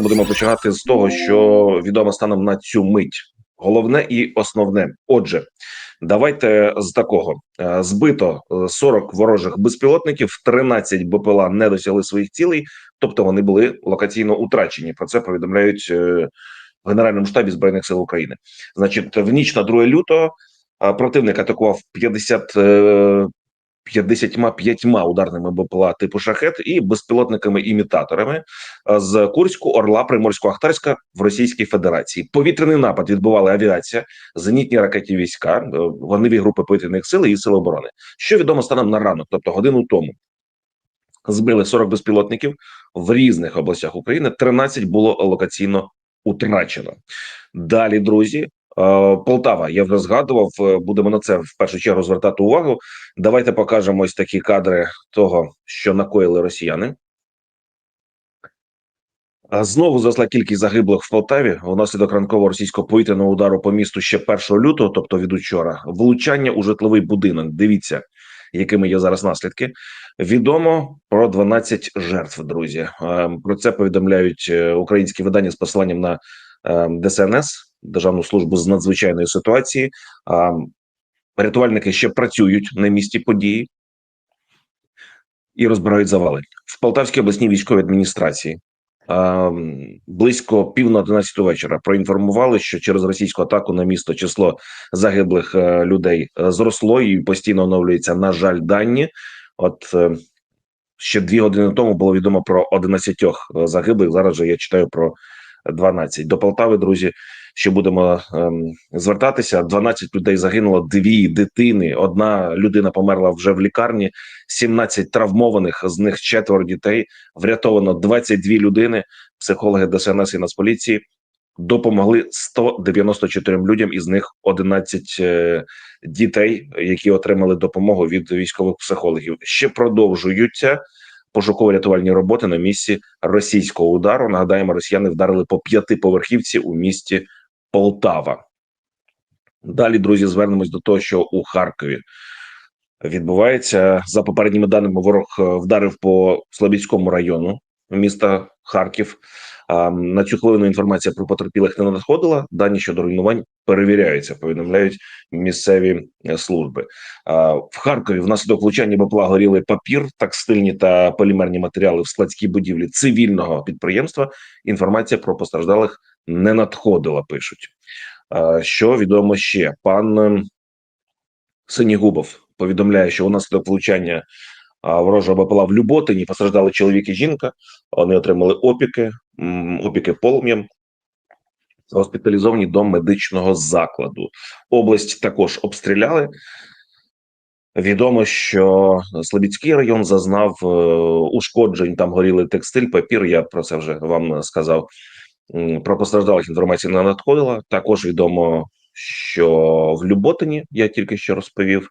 Будемо починати з того, що відомо станом на цю мить. Головне і основне. Отже, давайте з такого Е, збито е, 40 ворожих безпілотників, 13 БПЛА не досягли своїх цілей, тобто вони були локаційно утрачені. Про це повідомляють е, в Генеральному штабі збройних сил України. Значить, в ніч на 2 лютого е, противник атакував 50 е, 55 ударними БПЛА типу шахет і безпілотниками-імітаторами е, з Курську, Орла, Приморсько-Ахтарська в Російській Федерації. Повітряний напад відбували авіація, зенітні ракетні війська, е, вогневі групи повітряних сил і сил оборони. Що відомо станом на ранок, тобто годину тому. Збили 40 безпілотників в різних областях України. 13 було локаційно утрачено. Далі, друзі, Полтава. Я вже згадував. е, Будемо на це в першу чергу звертати увагу. Давайте покажемо ось такі кадри того, що накоїли росіяни. Знову зросла кількість загиблих в Полтаві внаслідок ранкового російського повітряного удару по місту ще 1 лютого, тобто від учора. Влучання у житловий будинок. Дивіться, якими є зараз наслідки. Відомо про 12 жертв. Друзі, Е, про це повідомляють е, українські видання з посиланням на е, ДСНС Державну службу з надзвичайної ситуації. Рятувальники ще працюють на місці події і розбирають завали в Полтавській обласній військовій адміністрації. Близько пів на 11 вечора проінформували, що через російську атаку на місто число загиблих е, людей е, зросло і постійно оновлюється. На жаль, дані. От е, ще дві години тому було відомо про 11 е, загиблих. Зараз же я читаю про 12. До Полтави, друзі, ще будемо ем, звертатися. 12 людей загинуло, дві дитини. Одна людина померла вже в лікарні, 17 травмованих, з них четверо дітей. Врятовано 22 людини. Психологи ДСНС і Нацполіції допомогли 194 людям, із них 11 е, дітей, які отримали допомогу від військових психологів. Ще продовжуються пошуково-рятувальні роботи на місці російського удару. Нагадаємо, росіяни вдарили по п'ятиповерхівці у місті Полтава. Далі, друзі, звернемось до того, що у Харкові відбувається за попередніми даними. Ворог е, вдарив по Слобідському району міста Харків. А, На цю хвилину інформація про потерпілих не надходила. Дані щодо руйнувань перевіряються. Повідомляють місцеві е, служби. В Харкові внаслідок влучання БПЛА горіли папір, текстильні та полімерні матеріали в складській будівлі цивільного підприємства. Інформація про постраждалих не надходила. Пишуть. Що відомо ще пан ем, Синігубов повідомляє, що унаслідок влучання ворожого БПЛА в Люботині постраждали чоловік і жінка. Вони отримали опіки, опіки полум'ям. Госпіталізовані до медичного закладу. Область також обстріляли. Відомо, що Слобідський район зазнав е, ушкоджень. Там горіли текстиль, папір. Я про це вже вам сказав. Про постраждалих інформації не надходила. Також відомо, що в Люботині я тільки що розповів.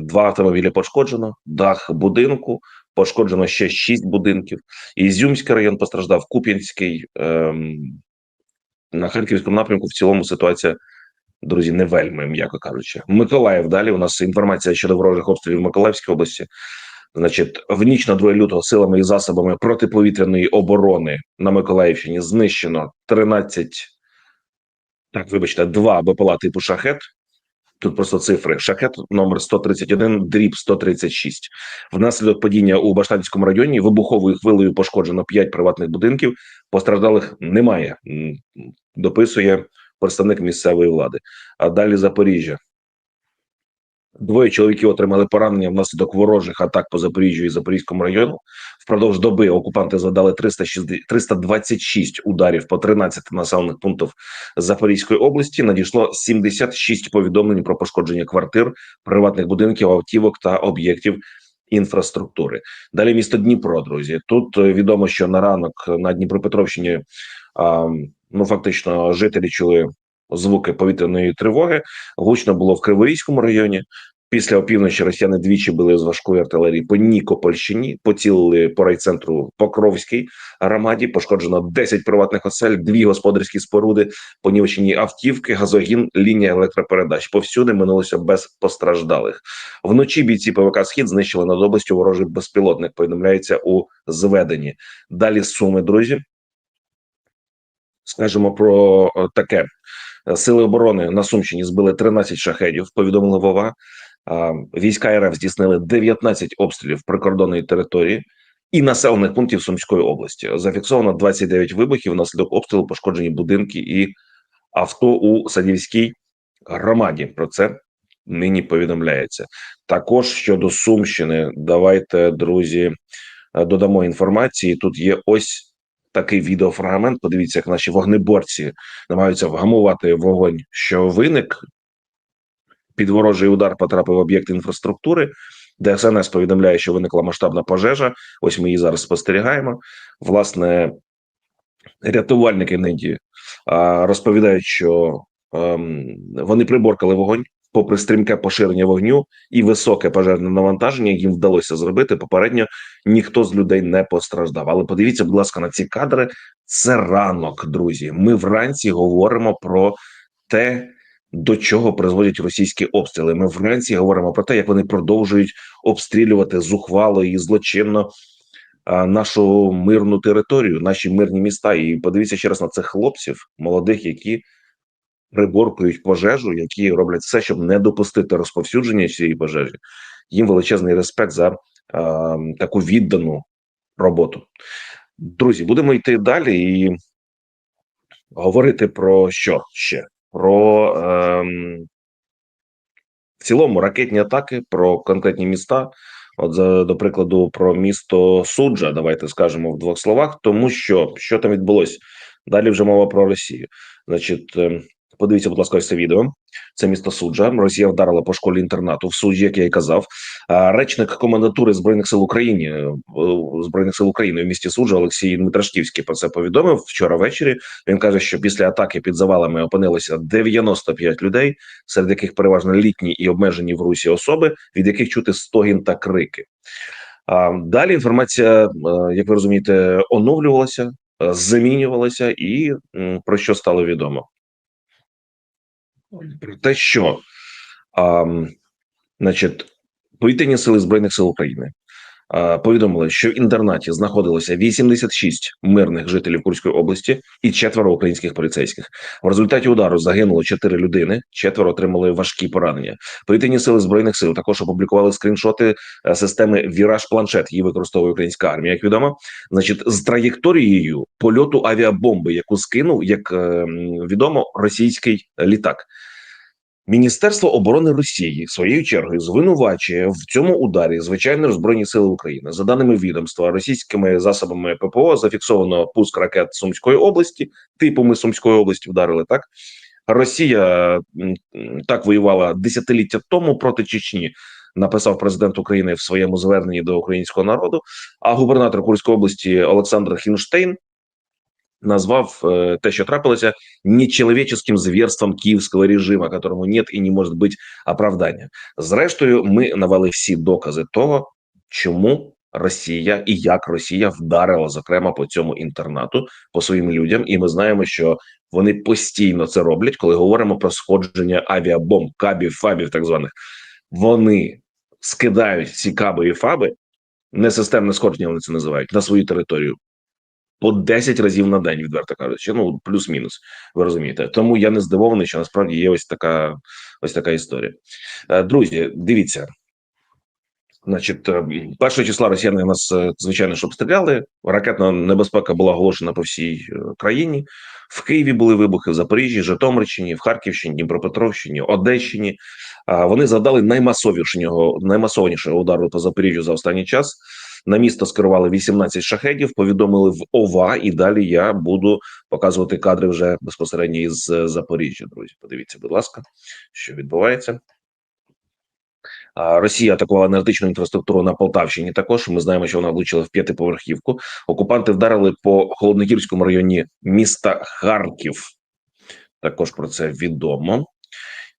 Два автомобілі пошкоджено, дах будинку, пошкоджено ще шість будинків. Ізюмський район постраждав, Куп'янський. Ем, на харківському напрямку в цілому ситуація, друзі, не вельми, м'яко кажучи. Миколаїв далі. У нас інформація щодо ворожих обстрілів в Миколаївській області. Значить, в ніч на 2 лютого силами і засобами протиповітряної оборони на Миколаївщині знищено 13, так, вибачте, 2 БПЛА типу шахет. Тут просто цифри. Шахет номер 131, дріб 136. Внаслідок падіння у Баштанському районі вибуховою хвилею пошкоджено 5 приватних будинків. Постраждалих немає. Дописує представник місцевої влади. А далі Запоріжжя. Двоє чоловіків отримали поранення внаслідок ворожих атак по Запоріжжю і Запорізькому району. Впродовж доби окупанти завдали 360 326 ударів по 13 населених пунктів Запорізької області. Надійшло 76 повідомлень про пошкодження квартир, приватних будинків, автівок та об'єктів інфраструктури. Далі місто Дніпро, друзі. Тут е, відомо, що на ранок на Дніпропетровщині а, ну фактично жителі чули звуки повітряної тривоги. Гучно було в Криворізькому районі. Після опівночі росіяни двічі били з важкої артилерії по Нікопольщині, поцілили по райцентру Покровській громаді. Пошкоджено 10 приватних осель, дві господарські споруди, понівечені автівки, газогін, лінія електропередач. Повсюди минулося без постраждалих. Вночі бійці ПВК Схід знищили над областю ворожий безпілотник. Повідомляється у зведенні. Далі суми, друзі. скажемо про е, таке: сили оборони на Сумщині збили 13 шахедів. Повідомили Вова. Війська РФ здійснили 19 обстрілів прикордонної території і населених пунктів Сумської області. Зафіксовано 29 вибухів. Внаслідок обстрілу пошкоджені будинки і авто у Садівській громаді. Про це нині повідомляється. Також щодо Сумщини, давайте, друзі, е, додамо інформації. Тут є ось такий відеофрагмент. Подивіться, як наші вогнеборці намагаються вгамувати вогонь, що виник. Під ворожий удар потрапив об'єкт інфраструктури. ДСНС повідомляє, що виникла масштабна пожежа. Ось ми її зараз спостерігаємо. Власне, рятувальники нині розповідають, що ем, вони приборкали вогонь, попри стрімке поширення вогню і високе пожежне навантаження, їм вдалося зробити. Попередньо ніхто з людей не постраждав. Але подивіться, будь ласка, на ці кадри. Це ранок, друзі. Ми вранці говоримо про те. До чого призводять російські обстріли? Ми вранці говоримо про те, як вони продовжують обстрілювати зухвало і злочинно нашу мирну територію, наші мирні міста. І подивіться ще раз на цих хлопців, молодих, які приборкують пожежу, які роблять все, щоб не допустити розповсюдження цієї пожежі. Їм величезний респект за а, таку віддану роботу. Друзі, будемо йти далі і говорити про що ще? Про ем, в цілому ракетні атаки, про конкретні міста. От до прикладу, про місто Суджа, давайте скажемо в двох словах, тому що що там відбулося далі. Вже мова про Росію. Значить, ем, Подивіться, будь ласка, ось це відео. Це місто суджа. Росія вдарила по школі інтернату в суджі, як я й казав. Речник комендатури збройних сил України е, збройних сил України в місті суджа Олексій Дмитрашківський про це повідомив вчора ввечері. Він каже, що після атаки під завалами опинилося 95 людей, серед яких переважно літні і обмежені в русі особи, від яких чути стогін та крики. Далі інформація, е, як ви розумієте, оновлювалася, е, замінювалася, і про що стало відомо про те, що а, значить, повітряні сили збройних сил України повідомили, що в інтернаті знаходилося 86 мирних жителів Курської області і четверо українських поліцейських. В результаті удару загинуло 4 людини, четверо отримали важкі поранення. Повітряні сили збройних сил також опублікували скріншоти е, системи Віраж Планшет. Її використовує українська армія. Як відомо, значить, з траєкторією польоту авіабомби, яку скинув, як е, відомо, російський літак. Міністерство оборони Росії своєю чергою звинувачує в цьому ударі звичайно збройні сили України за даними відомства російськими засобами ППО зафіксовано пуск ракет Сумської області. Типу ми Сумської області вдарили так. Росія так воювала десятиліття тому проти Чечні. Написав президент України в своєму зверненні до українського народу. А губернатор Курської області Олександр Хінштейн назвав э, те, що трапилося, нечеловеческим зверством київського режиму, которому нет і не може бути оправдання. Зрештою, ми навели всі докази того, чому Росія і як Росія вдарила зокрема по цьому інтернату по своїм людям, і ми знаємо, що вони постійно це роблять, коли говоримо про сходження авіабомб, кабів, фабів, так званих. Вони скидають ці каби і фаби. Несистемне сходження вони це називають на свою територію по 10 разів на день, відверто кажучи, ну плюс-мінус. Ви розумієте. Тому я не здивований, що насправді є ось така ось така історія. Е, друзі, дивіться. Значить, е, першого числа росіяни нас е, звичайно ж обстріляли. Ракетна небезпека була оголошена по всій країні. В Києві були вибухи в Запоріжжі, Житомирщині, в Харківщині, Дніпропетровщині, Одещині. Вони завдали наймасовішого наймасовнішого удару по Запоріжжю за останній час. На місто скерували 18 шахедів. Повідомили в ОВА, і далі я буду показувати кадри вже безпосередньо із е, Запоріжжя. Друзі, подивіться, будь ласка, що відбувається. Росія атакувала енергетичну інфраструктуру на Полтавщині. Також ми знаємо, що вона влучила в п'ятиповерхівку. Окупанти вдарили по холодногірському районі міста Харків. Також про це відомо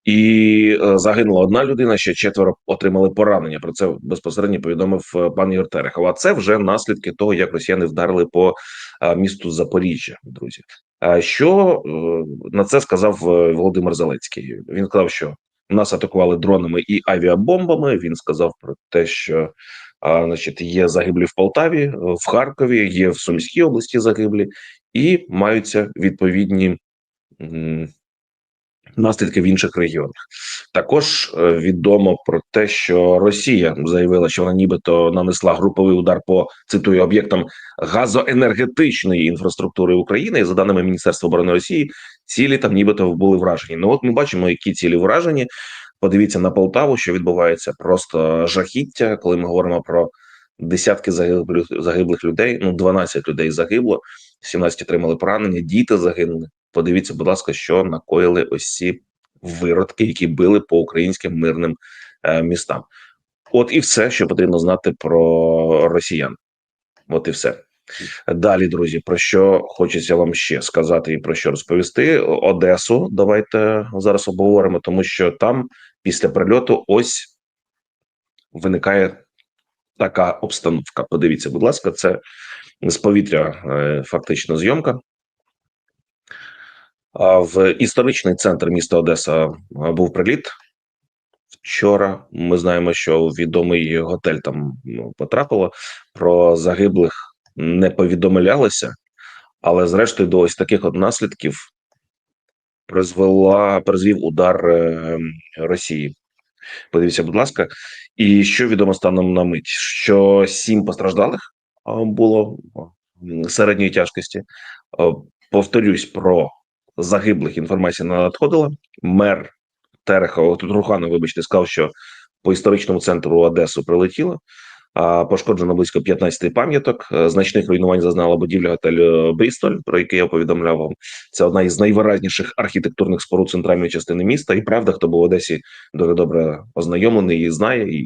і е, загинула одна людина. Ще четверо отримали поранення. Про це безпосередньо повідомив е, пан Ігор Терехов. А це вже наслідки того, як росіяни вдарили по е, місту Запоріжжя. Друзі, а що на це сказав Володимир Зеленський? Він сказав, що нас атакували дронами і авіабомбами. Він сказав про те, що а, значить, є загиблі в Полтаві, в Харкові, є в Сумській області загиблі, і маються відповідні наслідки в інших регіонах. Також е, відомо про те, що Росія заявила, що вона нібито нанесла груповий удар по цитую об'єктам газоенергетичної інфраструктури України. І за даними Міністерства оборони Росії, цілі там нібито були вражені. Ну от ми бачимо, які цілі вражені. Подивіться на Полтаву, що відбувається просто жахіття, коли ми говоримо про десятки загиблих загиблих людей. Ну 12 людей загибло, 17 отримали поранення, діти загинули. Подивіться, будь ласка, що накоїли ось ці виродки, які били по українським мирним е, містам. От і все, що потрібно знати про росіян. От і все. Далі, друзі, про що хочеться вам ще сказати і про що розповісти. Одесу давайте зараз обговоримо, тому що там після прильоту ось виникає така обстановка. Подивіться, будь ласка, це з повітря е, фактично зйомка. В історичний центр міста Одеса був приліт. Вчора ми знаємо, що відомий готель там ну, потрапило. Про загиблих не повідомлялося, але зрештою до ось таких от наслідків призвела призвів удар е, Росії. Подивіться, будь ласка, і що відомо станом на мить, що сім постраждалих було середньої тяжкості. Повторюсь про загиблих. Інформація не надходила. Мер Терехова, тут Руханов, вибачте, сказав, що по історичному центру Одесу прилетіло. Пошкоджено близько 15 пам'яток. Е, Значних руйнувань зазнала будівля готелю Брістоль, про який я повідомляв вам. Це одна із найвиразніших архітектурних споруд центральної частини міста. І правда, хто був в Одесі дуже добре ознайомлений і знає, і,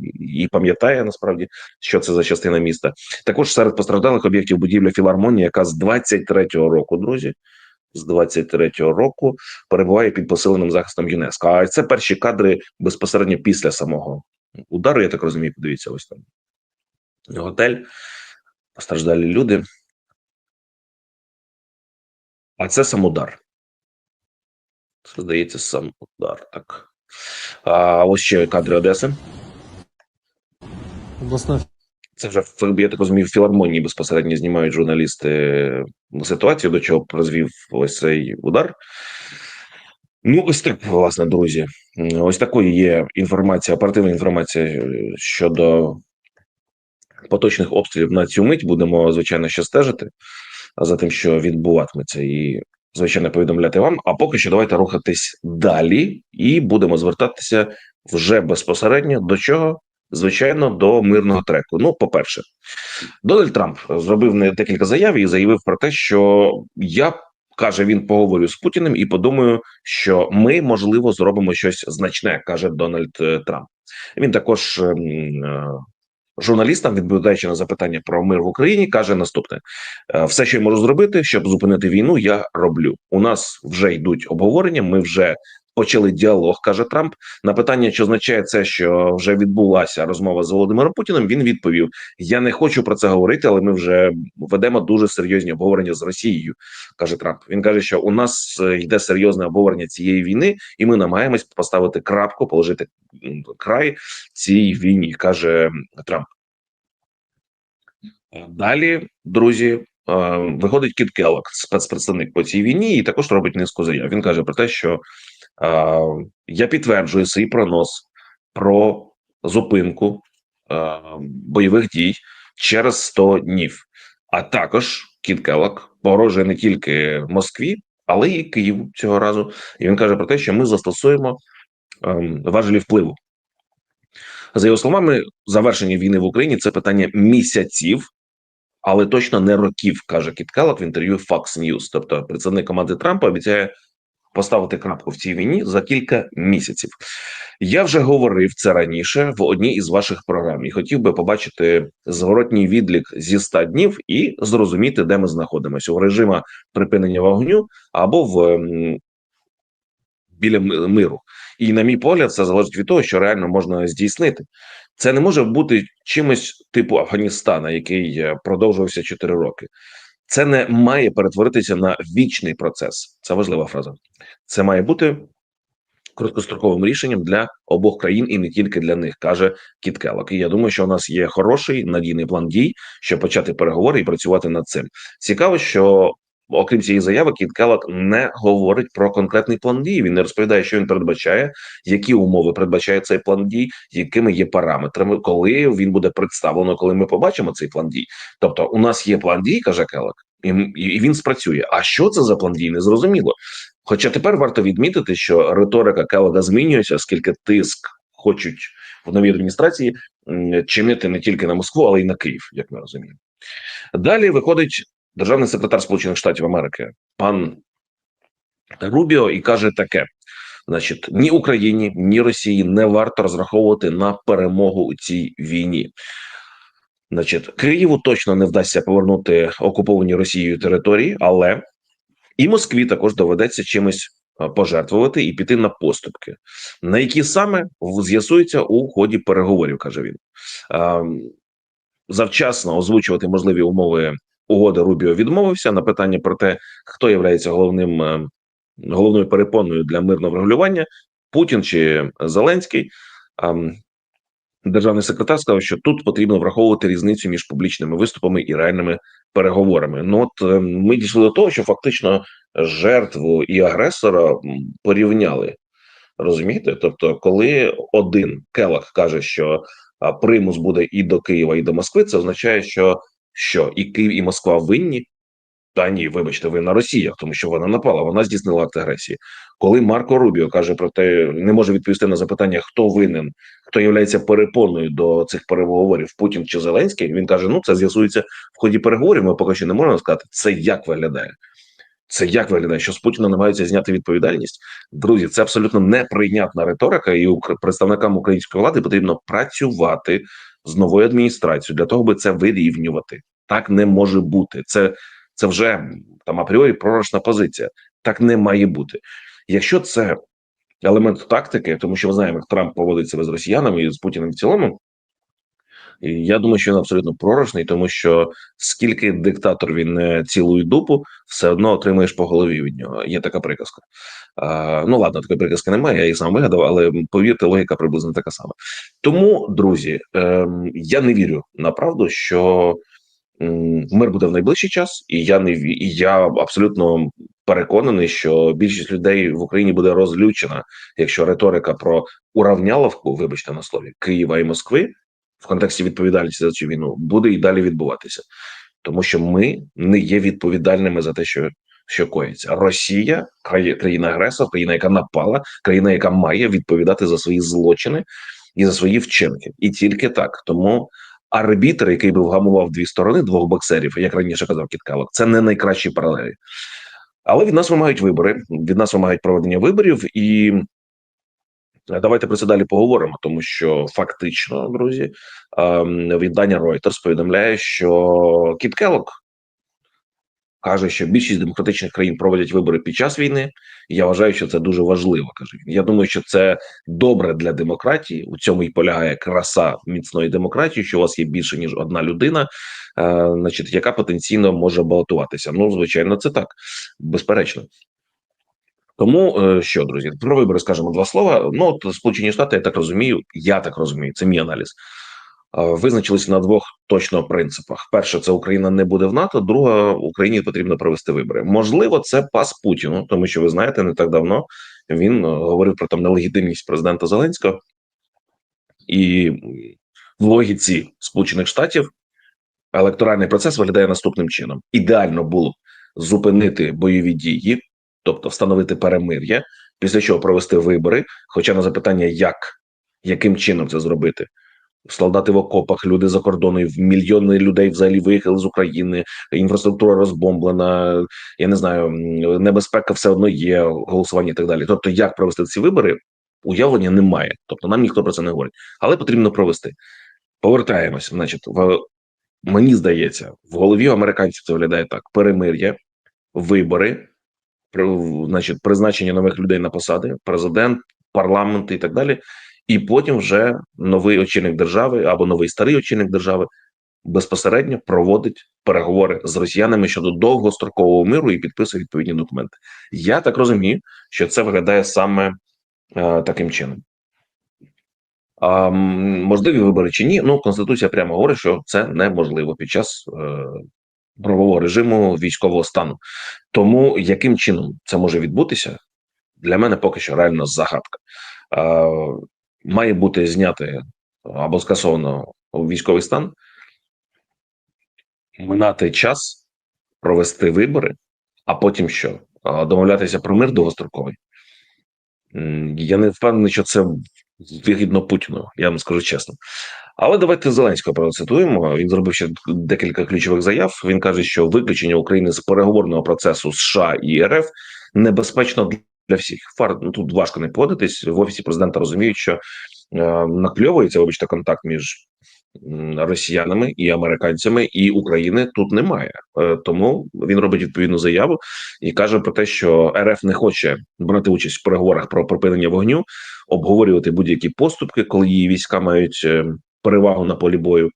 і пам'ятає насправді, що це за частина міста. Також серед постраждалих об'єктів будівля філармонії, яка з 23-го року, друзі. З 23-го року перебуває під посиленим захистом ЮНЕСКО. А це перші кадри безпосередньо після самого удару. Я так розумію, подивіться, ось там готель, постраждалі люди. А це сам удар. Це здається, сам удар. Так. А ось ще кадри Одеси. Обласна Це вже я так розумію, в філармонії безпосередньо знімають журналісти ситуацію, до чого призвів ось цей удар. Ну, ось так, власне, друзі. Ось такою є інформація, оперативна інформація е, щодо поточних обстрілів на цю мить. Будемо, звичайно, ще стежити за тим, що відбуватиметься, і звичайно повідомляти вам. А поки що давайте рухатись далі, і будемо звертатися вже безпосередньо до чого? Звичайно, до мирного треку. Ну, по-перше, Дональд Трамп зробив не декілька заяв і заявив про те, що я каже, він поговорю з Путіним і подумаю, що ми можливо зробимо щось значне, каже Дональд е, Трамп. Він також ем, е, журналістам, відповідаючи на запитання про мир в Україні, каже наступне: «Е, все, що я можу зробити, щоб зупинити війну, я роблю. У нас вже йдуть обговорення. Ми вже почали діалог, каже Трамп. На питання, чи означає це, що вже відбулася розмова з Володимиром Путіним. Він відповів: Я не хочу про це говорити, але ми вже ведемо дуже серйозні обговорення з Росією. каже Трамп. Він каже, що у нас е, йде серйозне обговорення цієї війни, і ми намагаємось поставити крапку, положити край цій війні, каже Трамп. Е, Далі, друзі, е, виходить Кіт Келлок, спецпредставник по цій війні, і також робить низку заяв. Він каже про те, що я підтверджую свій пронос про зупинку бойових дій через 100 днів. А також Кіт Келлок погрожує не тільки Москві, але й Києву цього разу. І він каже про те, що ми застосуємо ем, важелі впливу. За його словами, завершення війни в Україні це питання місяців, але точно не років, каже Кіт в інтерв'ю Fox News. Тобто, представник команди Трампа обіцяє поставити крапку в цій війні за кілька місяців. Я вже говорив це раніше в одній із ваших програм і хотів би побачити зворотній відлік зі 100 днів і зрозуміти, де ми знаходимося у режимі припинення вогню або в ем, біля миру. І на мій погляд, це залежить від того, що реально можна здійснити. Це не може бути чимось типу Афганістана, який е, продовжувався 4 роки. Це не має перетворитися на вічний процес. Це важлива фраза. Це має бути короткостроковим рішенням для обох країн і не тільки для них, каже Кіт Келлок. І я думаю, що у нас є хороший надійний план дій, щоб почати переговори і працювати над цим. Цікаво, що окрім цієї заяви, Кіт Келлог не говорить про конкретний план дій. Він не розповідає, що він передбачає, які умови передбачає цей план дій, якими є параметрами, коли він буде представлено, коли ми побачимо цей план дій. Тобто, у нас є план дій, каже Келлог, і, і він спрацює. А що це за план дій? Не зрозуміло. Хоча тепер варто відмітити, що риторика Келлога змінюється, оскільки тиск хочуть в новій адміністрації чинити не тільки на Москву, але й на Київ, як ми розуміємо. Далі виходить державний секретар Сполучених Штатів Америки, пан Рубіо, і каже таке: значить, ні Україні, ні Росії не варто розраховувати на перемогу у цій війні. Значить, Києву точно не вдасться повернути окуповані Росією території, але і Москві також доведеться чимось пожертвувати і піти на поступки, на які саме з'ясується у ході переговорів, каже він. Завчасно озвучувати можливі умови угоди Рубіо відмовився на питання про те, хто є головним е, головною перепоною для мирного врегулювання Путін чи Зеленський. Державний секретар сказав, що тут потрібно враховувати різницю між публічними виступами і реальними переговорами. Ну от е, ми дійшли до того, що фактично жертву і агресора порівняли. Розумієте? Тобто, коли один Келах каже, що примус буде і до Києва, і до Москви, це означає, що, що і Київ, і Москва винні. Та ні, вибачте, винна Росія, тому що вона напала, вона здійснила акт агресії. Коли Марко Рубіо каже про те, не може відповісти на запитання, хто винен, хто є перепоною до цих переговорів Путін чи Зеленський, він каже: ну це з'ясується в ході переговорів. Ми поки що не можемо сказати, це як виглядає. Це як виглядає, що з Путіна намагаються зняти відповідальність, друзі. Це абсолютно неприйнятна риторика, і представникам української влади потрібно працювати з новою адміністрацією для того, аби це вирівнювати. Так не може бути. Це це вже там апріорі пророчна позиція. Так не має бути. Якщо це елемент тактики, тому що ми знаємо, як Трамп поводить себе з росіянами і з Путіним в цілому. Я думаю, що він абсолютно пророчний, тому що скільки диктатор він не цілує дупу, все одно отримаєш по голові від нього. Є така приказка. А, ну ладно, такої приказки немає, я її сам вигадав, але повірте, логіка приблизно така сама. Тому, друзі, ем, я не вірю на правду, що м, мир буде в найближчий час, і я не і я абсолютно переконаний, що більшість людей в Україні буде розлючена, якщо риторика про уравняловку, вибачте на слові, Києва і Москви в контексті відповідальності за цю війну буде і далі відбуватися, тому що ми не є відповідальними за те, що. Що коїться Росія, країна агресор, країна, яка напала, країна, яка має відповідати за свої злочини і за свої вчинки, і тільки так. Тому арбітр, який би вгамував дві сторони двох боксерів, як раніше казав Кіт Келлог, це не найкращі паралелі. Але від нас вимагають вибори. Від нас вимагають проведення виборів, і давайте про це далі поговоримо, тому що фактично, друзі, ем, видання Reuters повідомляє, що Кіт Келлог каже, що більшість демократичних країн проводять вибори під час війни. І я вважаю, що це дуже важливо. каже він. Я думаю, що це добре для демократії. У цьому і полягає краса міцної демократії, що у вас є більше ніж одна людина, е, значить, яка потенційно може балотуватися. Ну, звичайно, це так, безперечно. Тому е, що, друзі, про вибори скажемо два слова. Ну, от Сполучені Штати, я так розумію, я так розумію, це мій аналіз. е, Визначилися на двох точно принципах: перше, це Україна не буде в НАТО. Друга Україні потрібно провести вибори. Можливо, це пас Путіну, тому що ви знаєте, не так давно він е, говорив про там нелегітимність президента Зеленського, і в логіці Сполучених Штатів електоральний процес виглядає наступним чином: ідеально було зупинити бойові дії, тобто встановити перемир'я, після чого провести вибори. Хоча на запитання, як яким чином це зробити, солдати в окопах, люди за кордону, мільйони людей взагалі виїхали з України, інфраструктура розбомблена. Я не знаю, небезпека все одно є, голосування і так далі. Тобто, як провести ці вибори, уявлення немає. Тобто, нам ніхто про це не говорить, але потрібно провести. Повертаємось, значить, в мені здається, в голові американців це виглядає так: перемир'я, вибори, значить, призначення нових людей на посади, президент, парламент і так далі. І потім вже новий очільник держави або новий старий очільник держави безпосередньо проводить переговори з росіянами щодо довгострокового миру і підписує відповідні документи. Я так розумію, що це виглядає саме е, таким чином. Можливі вибори чи ні? Ну, конституція прямо говорить, що це неможливо під час е, правового режиму військового стану. Тому яким чином це може відбутися, для мене поки що реально загадка. Е, має бути зняти або скасовано військовий стан, минати час, провести вибори, а потім що? Е, Домовлятися про мир довгостроковий. Я не впевнений, що це вигідно Путіну, я вам скажу чесно. Але давайте Зеленського процитуємо. Він зробив ще декілька ключових заяв. Він каже, що виключення України з переговорного процесу США і РФ небезпечно для всіх. Фар ну тут важко не погодитись. В офісі президента розуміють, що е, накльовується, вибачте, контакт між росіянами і американцями і України тут немає. Е, тому він робить відповідну заяву і каже про те, що РФ не хоче брати участь в переговорах про припинення вогню, обговорювати будь-які поступки, коли її війська мають е, перевагу на полі бою.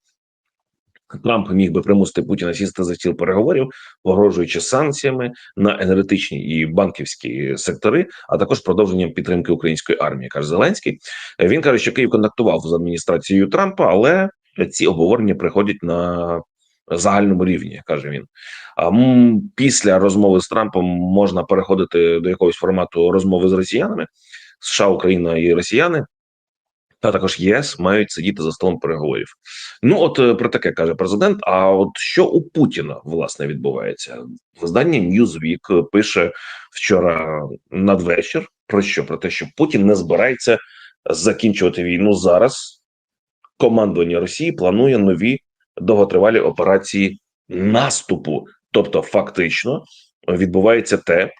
Трамп міг би примусити Путіна сісти за стіл переговорів, погрожуючи санкціями на енергетичні і банківські сектори, а також продовженням підтримки української армії, каже Зеленський. Він каже, що Київ контактував з адміністрацією Трампа, але ці обговорення приходять на загальному рівні, каже він. Після розмови з Трампом можна переходити до якогось формату розмови з росіянами. США, Україна і Росіяни та також ЄС мають сидіти за столом переговорів. Ну, от е, про таке каже президент. А от що у Путіна власне відбувається? Видання Newsweek пише вчора надвечір про що? Про те, що Путін не збирається закінчувати війну зараз. Командування Росії планує нові довготривалі операції наступу. Тобто, фактично відбувається те,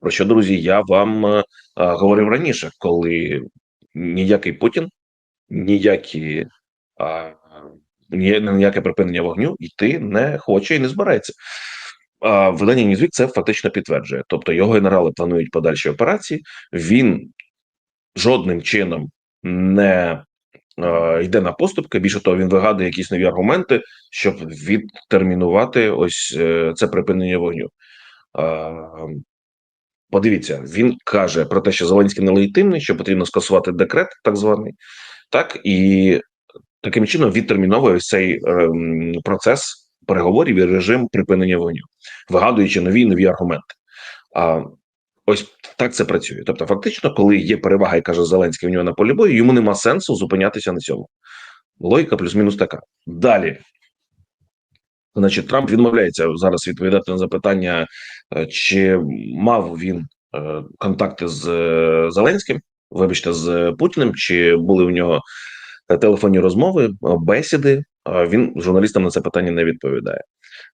про що друзі, я вам е, е, говорив раніше, коли ніякий Путін, ніякі а, ні- ніяке припинення вогню йти не хоче і не збирається. А видання Newsweek це фактично підтверджує. Тобто його генерали планують подальші операції. Він жодним чином не е, йде на поступки. Більше того, він вигадує якісь нові аргументи, щоб відтермінувати ось е, це припинення вогню. Е, Подивіться, він каже про те, що Зеленський нелегітимний, що потрібно скасувати декрет, так званий, так і таким чином відтерміновує цей ем, процес переговорів і режим припинення вогню, вигадуючи нові нові аргументи. А ось так це працює. Тобто, фактично, коли є перевага, і каже Зеленський в нього на полі бою, йому нема сенсу зупинятися на цьому. Логіка плюс-мінус така. Далі. Значить, Трамп відмовляється зараз відповідати на запитання, е, чи мав він е, контакти з е, Зеленським, вибачте, з Путіним, чи були у нього телефонні розмови, бесіди. Він журналістам на це питання не відповідає.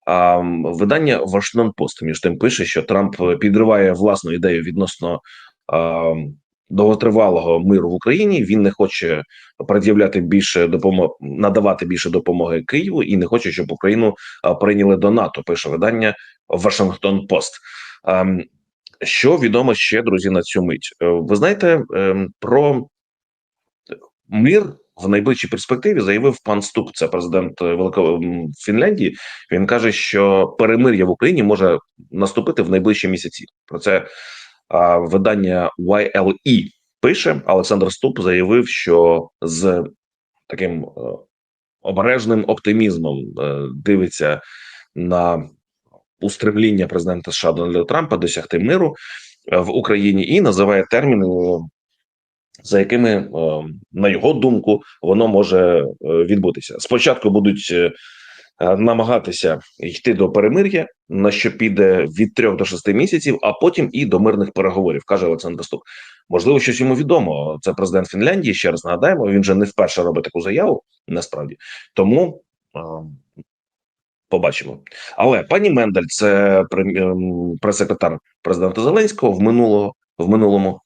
А видання Washington Post між тим пише, що Трамп підриває власну ідею відносно довготривалого миру в Україні. Він не хоче пред'являти більше допомоги, надавати більше допомоги Києву і не хоче, щоб Україну прийняли до НАТО. Пише видання Washington Post. А, м, що відомо ще, друзі, на цю мить? Е, Ви знаєте ем, про мир в найближчій перспективі заявив пан Ступ, це президент е, Великої Фінляндії. Він каже, що перемир'я в Україні може наступити в найближчі місяці. Про це видання YLE пише. Олександр Ступ заявив, що з таким е, обережним оптимізмом е, дивиться на устремління президента США Дональда Трампа досягти миру е, в Україні і називає терміни, за якими, на його думку, воно може відбутися. Спочатку будуть намагатися йти до перемир'я, на що піде від трьох до шести місяців, а потім і до мирних переговорів, каже Олександр Ступ. Можливо, щось йому відомо. Це президент Фінляндії. Ще раз нагадаємо. Він же не вперше робить таку заяву, насправді тому. е, Побачимо, але пані Мендель, це ем, прес-секретар президента Зеленського в минулого в минулому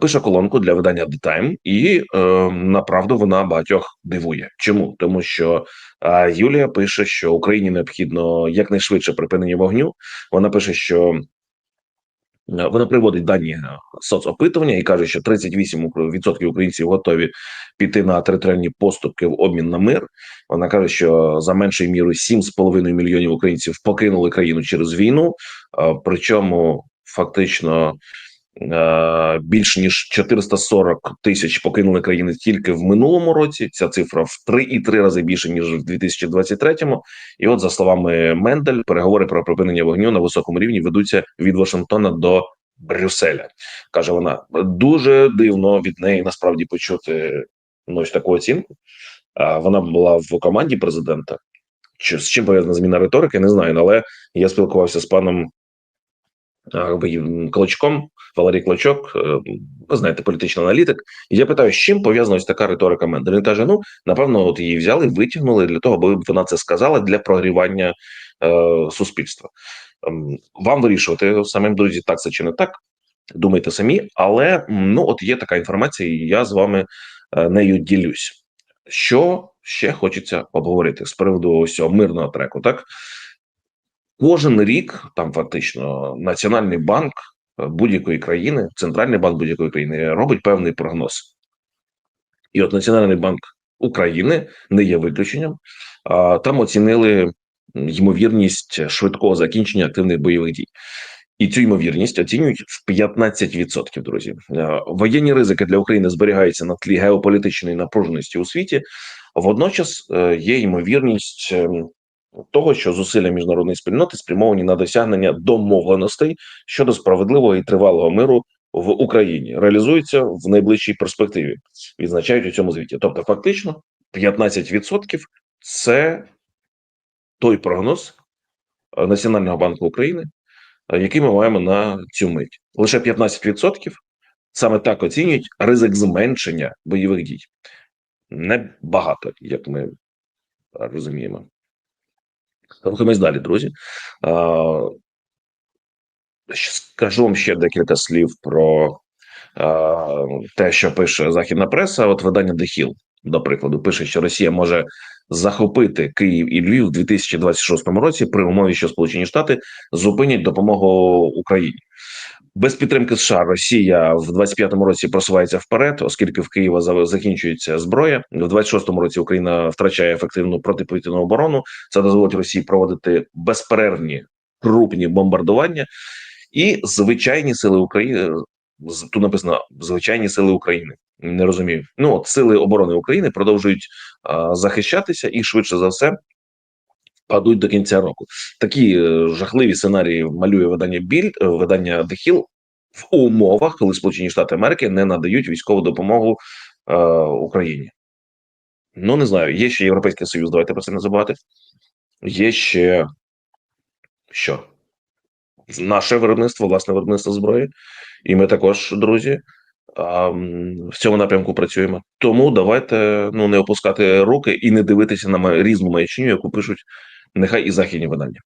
пише колонку для видання The Time, і е, направду вона багатьох дивує. Чому? Тому що е, Юлія пише, що Україні необхідно якнайшвидше припинення вогню. Вона пише, що е, вона приводить дані соцопитування і каже, що 38% українців готові піти на територіальні поступки в обмін на мир. Вона каже, що за меншою мірою 7,5 мільйонів українців покинули країну через війну. е, Причому фактично більш ніж 440 тисяч покинули країни тільки в минулому році. Ця цифра в 3,3 рази більше ніж в 2023-му. І, от, за словами Мендель, переговори про припинення вогню на високому рівні ведуться від Вашингтона до Брюсселя. каже вона. Дуже дивно від неї насправді почути ну, ось таку оцінку. Вона була в команді президента. Чи з чим пов'язана зміна риторики, не знаю. Але я спілкувався з паном Клочком, Валерій Клочок, е, ви знаєте, політичний аналітик. І я питаю, з чим пов'язана ось така риторика Менделя? Він каже: ну напевно, от її взяли, витягнули для того, аби вона це сказала для прогрівання е, суспільства. Ем, вам вирішувати самим друзі, так це чи не так. Думайте самі, але ну от є така інформація, і я з вами е, нею ділюсь. Що ще хочеться обговорити з приводу ось цього мирного треку, так Кожен рік там фактично Національний банк е, будь-якої країни, центральний банк будь-якої країни робить певний прогноз, і от Національний банк України не є виключенням. Там оцінили ймовірність швидкого закінчення активних бойових дій. І цю ймовірність оцінюють в 15%, Друзі, е, воєнні ризики для України зберігаються на тлі геополітичної напруженості у світі. Водночас е, є ймовірність ем, того, що зусилля міжнародної спільноти спрямовані на досягнення домовленостей щодо справедливого і тривалого миру в Україні, реалізуються в найближчій перспективі, відзначають у цьому звіті. Тобто, фактично, 15% – це той прогноз е, Національного банку України, е, який ми маємо на цю мить. Лише 15% саме так оцінюють ризик зменшення бойових дій. Небагато, як ми розуміємо. Рухаємось далі, друзі. Скажу вам ще декілька слів про те, що пише західна преса. От видання Дехіл, до прикладу, пише, що Росія може захопити Київ і Львів у 2026 році при умові, що Сполучені Штати зупинять допомогу Україні. Без підтримки США Росія в 25-му році просувається вперед, оскільки в Києва закінчується зброя. В 26-му році Україна втрачає ефективну протиповітряну оборону. Це дозволить Росії проводити безперервні крупні бомбардування і звичайні сили України. Тут написано звичайні сили України. Не розумію. Ну от сили оборони України продовжують а, захищатися і швидше за все падуть до кінця року. Такі е, жахливі сценарії малює видання біль е, видання Hill в умовах, коли Сполучені Штати Америки не надають військову допомогу е, Україні. Ну не знаю, є ще Європейський Союз. Давайте про це не забувати. Є ще що? Наше виробництво, власне виробництво зброї, і ми також, друзі, в цьому напрямку працюємо. Тому давайте ну не опускати руки і не дивитися на різну маячню, яку пишуть нехай і західні видання.